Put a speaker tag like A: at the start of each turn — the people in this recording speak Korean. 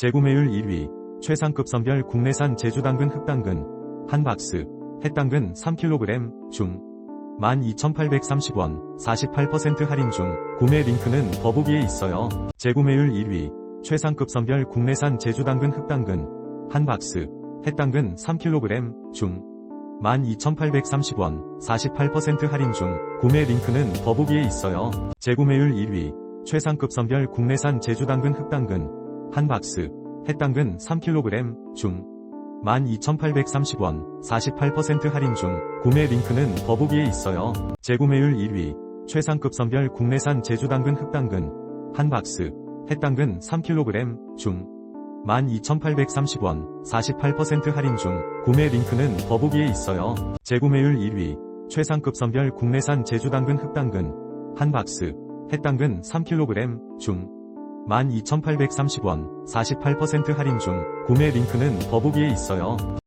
A: 재구매율 1위, 최상급 선별 국내산 제주당근 흑당근, 한 박스, 햇당근 3kg, 중, 12,830원, 48% 할인 중, 구매 링크는 더보기에 있어요. 재구매율 1위, 최상급 선별 국내산 제주당근 흑당근, 한 박스, 햇당근 3kg, 중, 12,830원, 48% 할인 중, 구매 링크는 더보기에 있어요. 재구매율 1위, 최상급 선별 국내산 제주당근 흑당근, 한 박스, 햇당근 3kg, 중, 12,830원, 48% 할인 중, 구매 링크는 더보기에 있어요. 재구매율 1위, 최상급 선별 국내산 제주당근 흑당근, 한 박스, 햇당근 3kg, 중, 12,830원, 48% 할인 중, 구매 링크는 더보기에 있어요. 재구매율 1위, 최상급 선별 국내산 제주당근 흑당근, 한 박스, 햇당근 3kg, 중, 12,830원, 48% 할인 중, 구매 링크는 더보기에 있어요.